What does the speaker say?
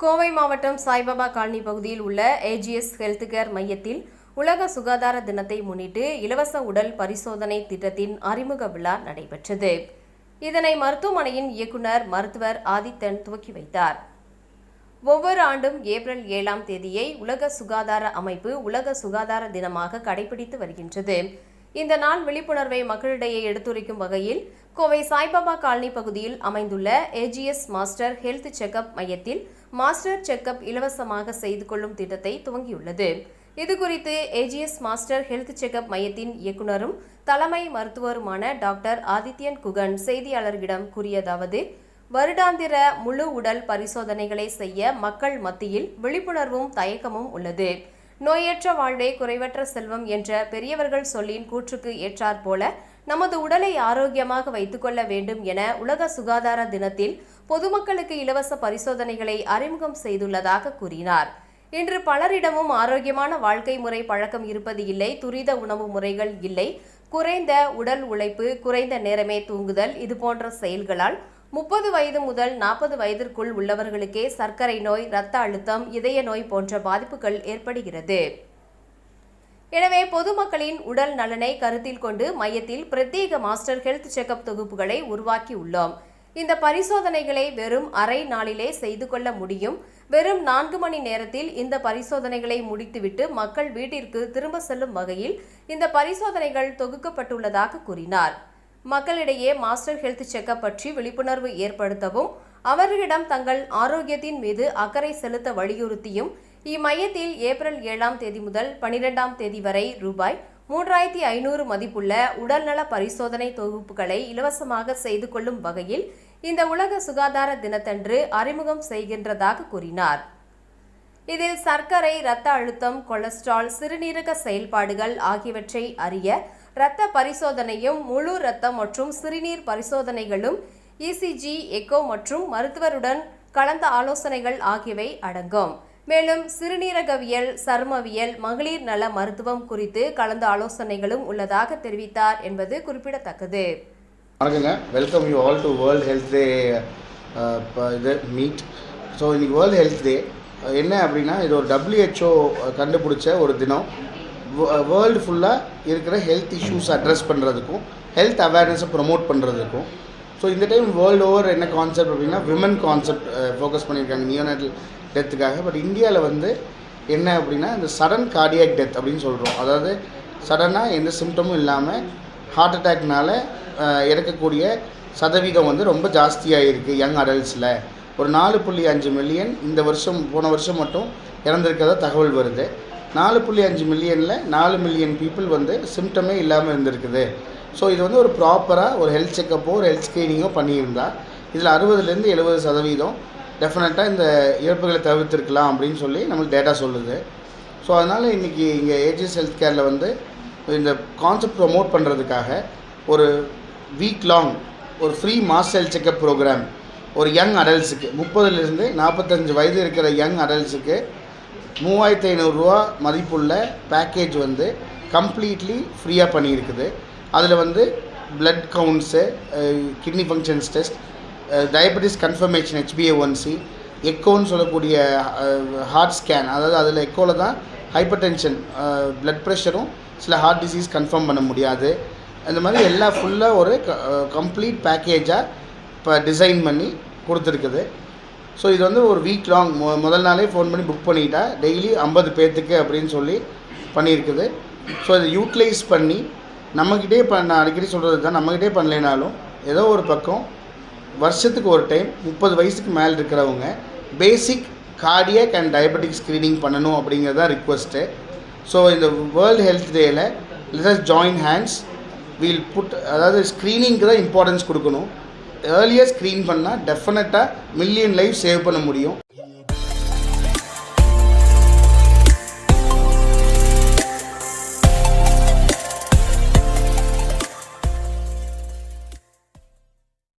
கோவை மாவட்டம் சாய்பாபா காலனி பகுதியில் உள்ள ஏஜிஎஸ் ஹெல்த் கேர் மையத்தில் உலக சுகாதார தினத்தை முன்னிட்டு இலவச உடல் பரிசோதனை திட்டத்தின் அறிமுக விழா நடைபெற்றது. இதனை மருத்துவமனையின் இயக்குனர் மருத்துவர் ஆதித்தன் துவக்கி வைத்தார். ஒவ்வொரு ஆண்டும் ஏப்ரல் ஏழாம் தேதியை உலக சுகாதார அமைப்பு உலக சுகாதார தினமாக கடைபிடித்து வருகின்றது. இந்த நாள் விழிப்புணர்வை மக்களிடையே எடுத்துரைக்கும் வகையில் கோவை சாய்பாபா காலனி பகுதியில் அமைந்துள்ள ஏஜிஎஸ் மாஸ்டர் ஹெல்த் செக்கப் மையத்தில் மாஸ்டர் செக்கப் இலவசமாக செய்து கொள்ளும் திட்டத்தை துவங்கியுள்ளது. இதுகுறித்து ஏஜிஎஸ் மாஸ்டர் ஹெல்த் செக்கப் மையத்தின் இயக்குனரும் தலைமை மருத்துவருமான டாக்டர் ஆதித்யன் குகன் செய்தியாளர்களிடம் கூறியதாவது வருடாந்திர முழு உடல் பரிசோதனைகளை செய்ய மக்கள் மத்தியில் விழிப்புணர்வும் தயக்கமும் உள்ளது. நோயற்ற வாழ்வே குறைவற்ற செல்வம் என்ற பெரியவர்கள் சொல்லின் கூற்றுக்கு ஏற்றாற் போல நமது உடலை ஆரோக்கியமாக வைத்துக்கொள்ள வேண்டும் என உலக சுகாதார தினத்தில் பொதுமக்களுக்கு இலவச பரிசோதனைகளை அறிமுகம் செய்துள்ளதாக கூறினார். இன்று பலரிடமும் ஆரோக்கியமான வாழ்க்கை முறை பழக்கம் இருப்பது இல்லை துரித உணவு முறைகள் இல்லை. குறைந்த உடல் உழைப்பு குறைந்த நேரமே தூங்குதல் இது போன்ற செயல்களால் முப்பது வயது முதல் நாற்பது வயதிற்குள் உள்ளவர்களுக்கே சர்க்கரை நோய் இரத்த அழுத்தம் இதய நோய் போன்ற பாதிப்புகள் ஏற்படுகிறது. எனவே பொதுமக்களின் உடல் நலனை கருத்தில் கொண்டு மையத்தில் பிரத்யேக மாஸ்டர் ஹெல்த் செக்கப் தொகுப்புகளை உருவாக்கியுள்ளோம். இந்த பரிசோதனைகளை வெறும் அரை நாளிலே செய்து கொள்ள முடியும். வெறும் நான்கு மணி நேரத்தில் இந்த பரிசோதனைகளை முடித்துவிட்டு மக்கள் வீட்டிற்கு திரும்ப செல்லும் வகையில் இந்த பரிசோதனைகள் தொகுக்கப்பட்டுள்ளதாக கூறினார். மக்களிடையே மாஸ்டர் ஹெல்த் செக்கப் பற்றி விழிப்புணர்வு ஏற்படுத்தவும் அவர்களிடம் தங்கள் ஆரோக்கியத்தின் மீது அக்கறை செலுத்த வலியுறுத்தியும் இம்மையத்தில் ஏப்ரல் ஏழாம் தேதி முதல் பனிரெண்டாம் தேதி வரை ரூபாய் மூன்றாயிரத்தி ஐநூறு மதிப்புள்ள உடல்நல பரிசோதனை தொகுப்புகளை இலவசமாக செய்து கொள்ளும் வகையில் இந்த உலக சுகாதார தினத்தன்று அறிமுகம் செய்கின்றதாக கூறினார். இதில் சர்க்கரை இரத்த அழுத்தம் கொலஸ்ட்ரால் சிறுநீரக செயல்பாடுகள் ஆகியவற்றை அறிய இரத்த பரிசோதனையும் முழு இரத்தம் மற்றும் சிறுநீர் பரிசோதனைகளும் இசிஜி எக்கோ மற்றும் மருத்துவருடன் கலந்த ஆலோசனைகள் ஆகியவை அடங்கும். மேலும் சிறுநீரகவியல் சருமவியல் மகளிர் நல மருத்துவம் குறித்து கலந்த ஆலோசனைகளும் உள்ளதாக தெரிவித்தார் என்பது குறிப்பிடத்தக்கது. வணக்கங்க. Welcome you all to world health day இது மீட் ஸோ இன்னைக்கு வேர்ல்டு ஹெல்த் டே என்ன அப்படின்னா இது ஒரு டபிள்யூஹெச்ஓ கண்டுபிடிச்ச ஒரு தினம். வேர்ல்டு ஃபுல்லாக இருக்கிற ஹெல்த் இஷ்யூஸ் அட்ரஸ் பண்ணுறதுக்கும் ஹெல்த் அவேர்னஸை ப்ரொமோட் பண்ணுறதுக்கும் ஸோ இந்த டைம் வேர்ல்டு ஓவர் என்ன கான்செப்ட் அப்படின்னா விமன் கான்செப்ட் ஃபோக்கஸ் பண்ணியிருக்காங்க நியோனேட்டல் டெத்துக்காக பட் இந்தியாவில் வந்து என்ன அப்படின்னா இந்த சடன் கார்டியாக் டெத் அப்படின்னு சொல்கிறோம் அதாவது சடனாக எந்த சிம்டமும் இல்லாமல் ஹார்ட் அட்டாக்னால் இறக்கக்கூடிய சதவீதம் வந்து ரொம்ப ஜாஸ்தியாக இருக்குது யங் அடல்ட்ஸில் ஒரு நாலு புள்ளி அஞ்சு மில்லியன் இந்த வருஷம் போன வருஷம் மட்டும் இறந்துருக்கிறதா தகவல் வருது. நாலு புள்ளி அஞ்சு மில்லியனில் நாலு மில்லியன் பீப்புள் வந்து சிம்டமே இல்லாமல் இருந்திருக்குது. ஸோ இது வந்து ஒரு ப்ராப்பராக ஒரு ஹெல்த் செக்கப்போ ஒரு ஹெல்த் ஸ்க்ரீனிங்கோ பண்ணியிருந்தா இதில் அறுபதுலேருந்து எழுபது சதவீதம் டெஃபினட்டாக இந்த இழப்புகளை தவிர்த்திருக்கலாம் அப்படின்னு சொல்லி நம்மளுக்கு டேட்டா சொல்லுது. ஸோ அதனால் இன்றைக்கி இங்கே ஏஜிஎஸ் ஹெல்த் கேரில் வந்து இந்த கான்செப்ட் ப்ரொமோட் பண்ணுறதுக்காக ஒரு வீக் லாங் ஒரு free mass health checkup programme ஒரு யங் அடல்ட்ஸுக்கு முப்பதுலேருந்து நாற்பத்தஞ்சு வயது இருக்கிற யங் அடல்ட்ஸுக்கு மூவாயிரத்தி ஐநூறுரூவா மதிப்புள்ள பேக்கேஜ் வந்து கம்ப்ளீட்லி ஃப்ரீயாக பண்ணியிருக்குது. அதில் வந்து blood counts kidney functions test diabetes confirmation HBA one c எக்கோன்னு சொல்லக்கூடிய ஹார்ட் ஸ்கேன் அதாவது அதில் எக்கோவில் தான் ஹைப்பர் டென்ஷன் ப்ளட் ப்ரெஷரும் சில ஹார்ட் டிசீஸ் கன்ஃபார்ம் பண்ண முடியாது. அந்த மாதிரி எல்லா ஃபுல்லாக ஒரு கம்ப்ளீட் பேக்கேஜாக இப்போ டிசைன் பண்ணி கொடுத்துருக்குது. ஸோ இது வந்து ஒரு வீக் லாங் மொ முதல் நாளே ஃபோன் பண்ணி புக் பண்ணிட்டா. டெய்லி ஐம்பது பேர்த்துக்கு அப்படின்னு சொல்லி பண்ணியிருக்குது. ஸோ இதை யூட்டிலைஸ் பண்ணி நம்மக்கிட்டே ப நான் அடிக்கடி சொல்கிறது தான் நம்மக்கிட்டே பண்ணலைனாலும் ஏதோ ஒரு பக்கம் வருஷத்துக்கு ஒரு டைம் முப்பது வயசுக்கு மேலே இருக்கிறவங்க basic cardiac and diabetic screening பண்ணணும் அப்படிங்கிறது தான் ரிக்வஸ்ட்டு ஸோ இந்த வேர்ல்டு ஹெல்த் டேயில் let's join hands we'll put அதாவது ஸ்க்ரீனிங்க்கு தான் இம்பார்ட்டன்ஸ் கொடுக்கணும். ஏர்லியாக ஸ்க்ரீன் பண்ணால் டெஃபினட்டாக மில்லியன் லைஃப் சேவ் பண்ண முடியும்.